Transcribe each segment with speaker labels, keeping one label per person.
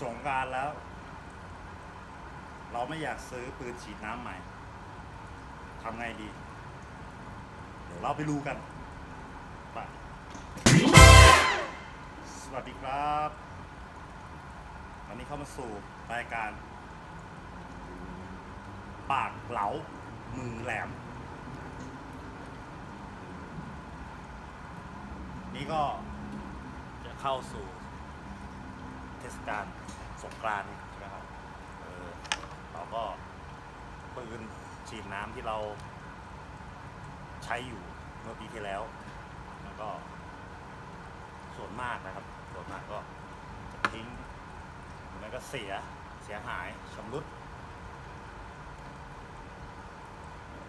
Speaker 1: สงกรารแล้ว เราไม่อยากซื้อปืนฉีดน้ำใหม่ทำไงดี เดี๋ยวเราไปดูกันไปสวัสดีครับวันนี้เข้ามาสู่รายการ ปากเหลามือแหลม นี่ก็จะเข้าสู่ ทศกาลสงกรานต์ใช่ไหมครับเออเราก็ปืนฉีดน้ำที่เราใช้อยู่เมื่อปีที่แล้ว แล้วก็ส่วนมากนะครับ ส่วนมากก็จะทิ้งหรือไม่ก็เสียเสียหายชำรุด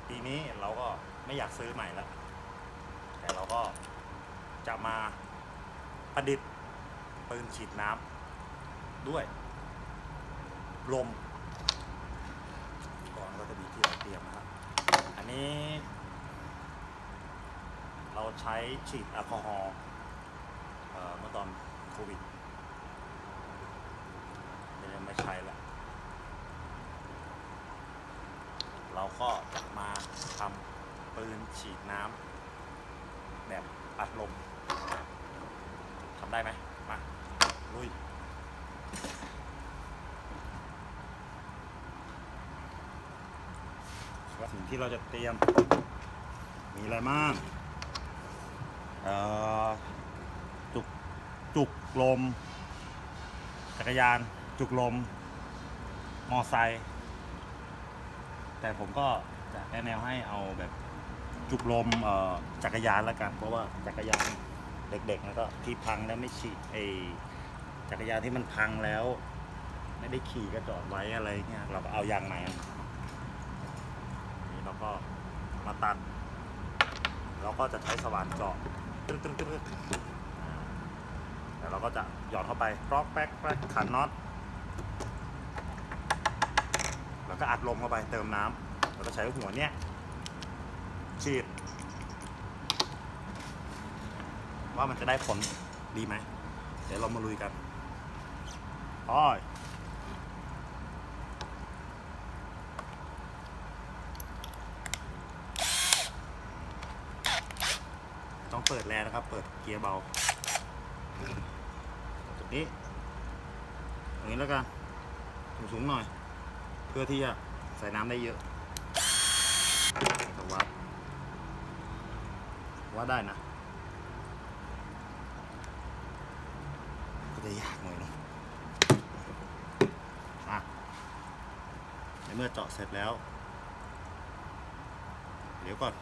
Speaker 1: ปีนี้เราก็ไม่อยากซื้อใหม่แล้ว แต่เราก็จะมาประดิษฐ์ปืนฉีดน้ำ ด้วย ลมก่อนก็จะมีที่เราเตรียมนะครับ อันนี้ เราใช้ฉีดแอลกอฮอล์เมื่อตอนโควิดเดี๋ยวไม่ใช้แล้ว เราก็จะมาทำปืนฉีดน้ำแบบอัดลมทำได้ไหมมาลุย สิ่ง ที่เราจะเตรียม มีอะไรบ้างจุกจุกลม จักรยาน จุกลม มอไซค์แต่ผมก็จะแนะแนวให้เอาแบบจุกลมจักรยานล้วกัน เพราะว่าจักรยานเด็กๆแล้วก็ที่พังแล้วไม่ฉีดไอจักรยานที่มันพังแล้ว ไม่ได้ขี่ก็จอดไว้อะไรเงี้ยเราก็เอายางใหม่ ก็มาตัด เราก็จะใช้สว่านเจาะตึ๊ดตึ๊ดตึ๊ดตึ๊ดอ่าแล้วเราก็จะหย่อนเข้าไปปลอกแป๊กแป๊กขันน็อตแล้วก็อัดลมเข้าไปเติมน้ำแล้วก็ใช้หัวเนี้ยฉีด ว่ามันจะได้ผลดีไหม เดี๋ยวเรามาลุยกันอ้อยต้อง เปิดแรงนะครับ เปิดเกียร์เบาจุดนี้ตรงนี้แล้วกันสูงๆหน่อย เพื่อที่จะใส่น้ำได้เยอะแต่วัดวัดได้นะก็จะยากหน่อยนะมาในเมื่อเจาะเสร็จแล้ว เดี๋ยวก่อน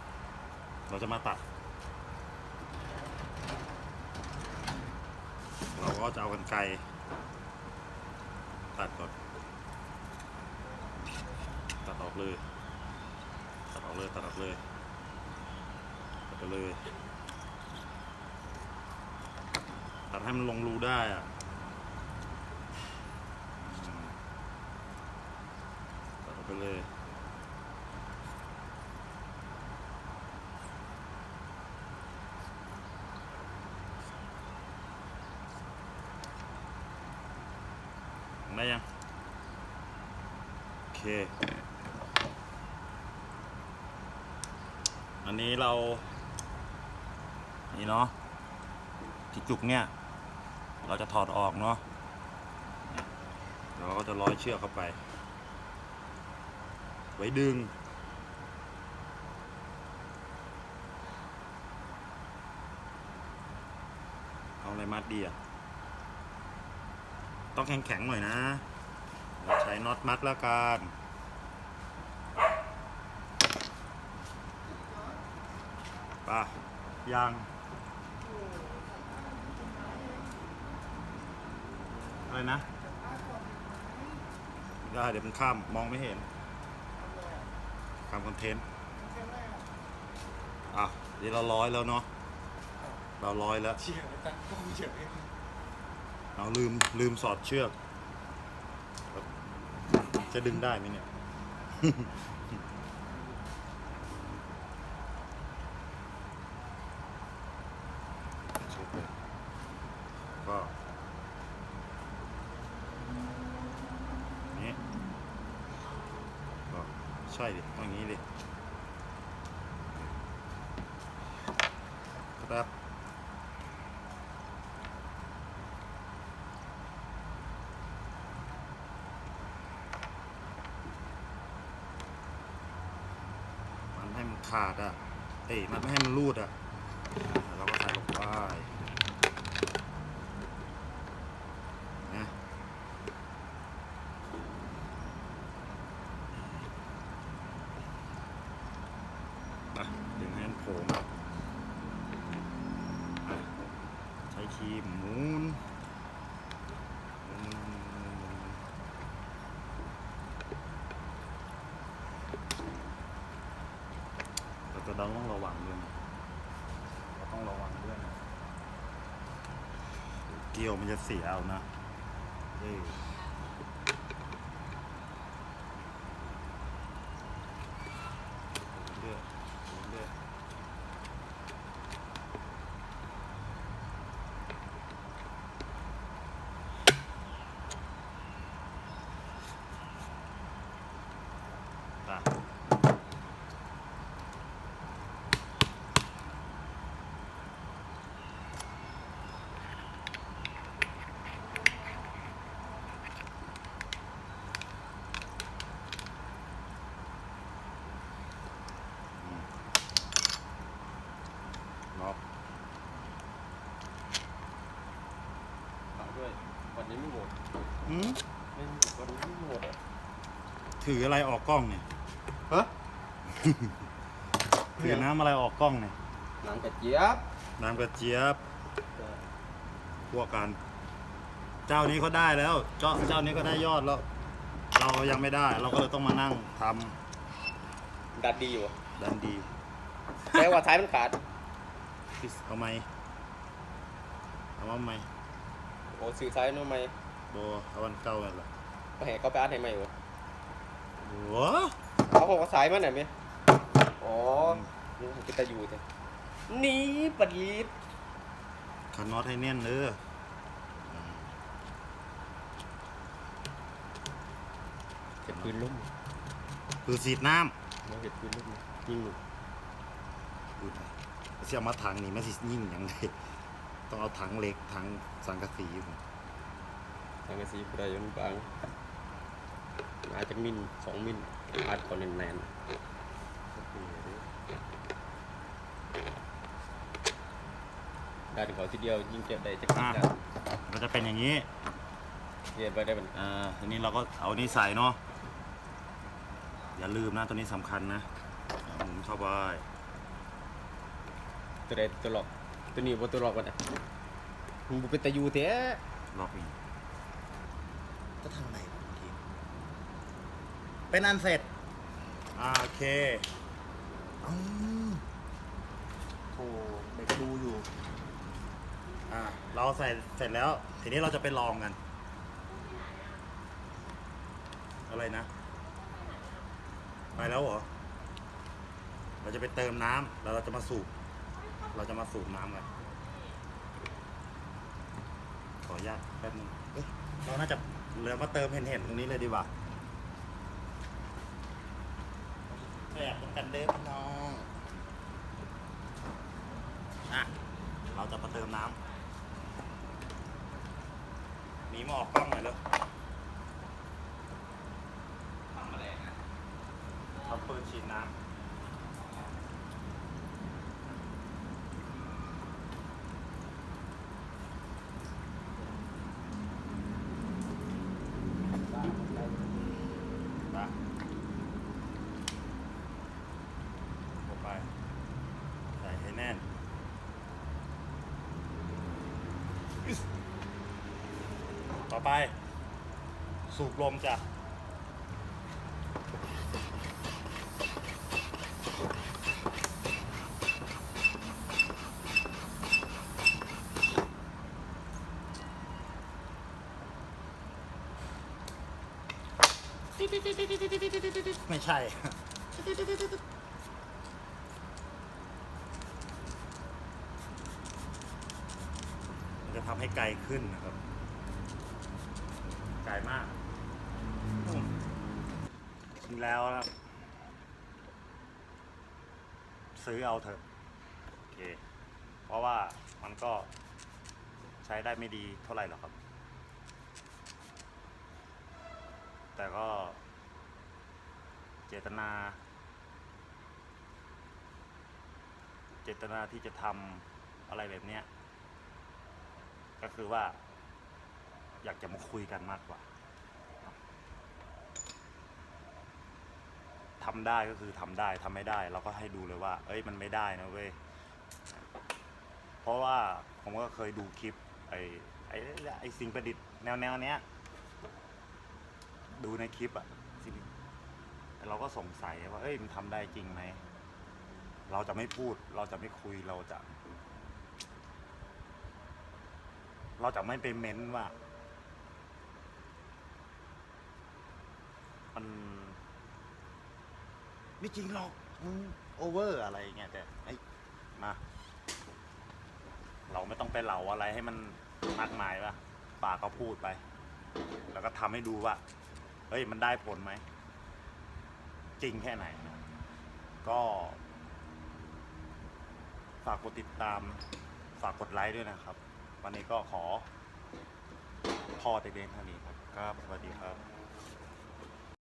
Speaker 1: เราจะมาตัด เรา ก็จะเอากันไกรตัดก่อน ตัดออกเลย ตัดออกเลย ตัดออกเลย ตัดไปเลย ตัดให้มันลงรูได้อะตัดออกไปเลย ได้ยัง โอเค อันนี้เรา นี่เนาะที่จุกเนี่ย เราจะถอดออกเนาะเนี่ยเราก็จะร้อยเชือกเข้าไป ไว้ดึงเอาอะไรมัดดีอะ ต้องแข็งๆหน่อยนะ ใช้น็อตมัดแล้วกันป่ะยังอะไรนะได้เดี๋ยวมันข้ามมองไม่เห็นข้ามคอนเทนต์อะเดี๋ยวเราร้อยแล้วเนาะเราร้อยแล้ว
Speaker 2: เฉียบตั้งกล้องเฉียบ เรา
Speaker 1: ลืมลืมสอดเชือก จะดึงได้ไหมเนี่ยกนี้กใช่ดิอย่างนี้ดิครับ ขาดอะเอ้ยมันไม่ให้มันรูดอะาเราก็ใส่ลงไปนะอะดึงให้มันโผล่มาอะใช้ครีมหมุนหมุนหมุนหมุนหมุน แต่ตัว เราต้องระวังด้วยนะเราต้องระวังด้วยนะเกี่ยวมันจะเสียเอานะเอ๊เลือดเลือดอะ ล็อก
Speaker 2: ฝากด้วยวันนี้ไม่หมด
Speaker 1: หืม
Speaker 2: ไม่หมดวันนี้ไม่หมดอะ
Speaker 1: ถืออะไรออกกล้องเนี่ย
Speaker 2: ฮะ
Speaker 1: ถือน้ำอะไรออกกล้องเนี่ย
Speaker 2: น้ำกระเจี๊ยบ
Speaker 1: น้ำกระเจี๊ยบพวกกัน เจ้านี้เขาได้แล้ว เจ้าเจ้านี้ก็ได้ยอดแล้ว เรายังไม่ได้ เราก็เลยต้องมานั่งท
Speaker 2: ดัดดีอยู่ำ
Speaker 1: ดันดี
Speaker 2: แต่ว่าท้ายมันขาด
Speaker 1: เอาไหมเอาว่าไหม
Speaker 2: โอ้สื่อซ้ายนู่นไหม
Speaker 1: โบเอาวันเก่ากันละ
Speaker 2: ไปแห่เขาไปอัดให้ไหมวะ
Speaker 1: โอ้
Speaker 2: เขาบอกว่าสายมันไหนไหมอ๋อนี่มันจะอยู่แต่นี่ปัดลีด
Speaker 1: ขันน็อตให้แน่นเด้อ
Speaker 2: เห็ดปืนลุ่ม
Speaker 1: คือสีดน้
Speaker 2: มองเห็ดปืนลุ่มยิงหนูำ
Speaker 1: ดูนเสียมาถังนี่มันสิยิ่งอย่างไรต้องเอาถังเหล็กถังสังกะสีผม
Speaker 2: ทางกะสีผู้ใดอยันบาง อาจจะมินสองมินอัดเขาแน่นๆดันเขาทีเดียวยิงเจ็บได้จะกินได้
Speaker 1: มันจะเป็นอย่างนี้
Speaker 2: เรียนไปได้เป็น
Speaker 1: เอ่อทีนี้เราก็เอานี่ใส่เนาะอย่าลืมนะตัวนี้สำคัญนะเอาหมุนเข้าไป
Speaker 2: ตัวใดตัวหลอกตัวนี้ว่าตัวหลอกกันอะมึงบ่เป็นตะยูแท้
Speaker 1: ล็อกนี่จะทำไงบางที เป็นอันเสร็จอ่าโอเคอืมโอ้เด็กดูอยู่ อ่า เราใส่เสร็จแล้ว ทีนี้เราจะไปลองกัน อะไรนะ ไปแล้วเหรอ เราจะไปเติมน้ำแล้วเราจะมาสูบ เราจะมาสูบน้ำกัน ขออนุญาตแป๊บนึงเอ้ยเราน่าจะเหลือมาเติมเห็นเห็นๆตรงนี้เลยดีกว่า แบบต้องกันเด้อพี่น้องอะเราจะมาเติมน้ำหนีมาออกกล้องหน่อยเลยทำปืนฉีดน้ำนะลงไป ใส่ให้แน่น ต่อ ไป สูบลมจ้ะไม่ใช่ จะทำให้ไกลขึ้นนะครับ ไกลมากอืมจริงแล้วนะครับซื้อเอาเถอะโอเค เพราะว่ามันก็ใช้ได้ไม่ดีเท่าไหร่หรอกครับ แต่ก็เจตนา เจตนาที่จะทำอะไรแบบเนี้ย ก็คือว่า อยากจะมาคุยกันมากกว่าทำได้ก็คือทำได้ทำไม่ได้ เราก็ให้ดูเลยว่า เอ้ยมันไม่ได้นะเว้ยเพราะว่าผมก็เคยดูคลิปไอ้ไอ้ไอ้สิ่งประดิษฐ์แนวแนวเนี้ยดูในคลิปอะสิ่งแต่เราก็สงสัยว่าเอ้ยมันทำได้จริงไหมเราจะไม่พูด เราจะไม่คุยเราจะ เราจะไม่ไปเม้นว่า มัน ไม่จริงหรอกมึงโอเวอร์อะไรเงี้ยแต่ไอ้ยมา เราไม่ต้องไปเหล่าอะไรให้มันมากมายป่ะปากก็พูดไป แล้วก็ทำให้ดูว่า เฮ้ยมันได้ผลไหม จริงแค่ไหนก็ฝากกดติดตามฝากกดไลค์ด้วยนะครับ วันนี้ก็ขอพอแต่เพียงเท่านี้ครับครับสวัสดีครับ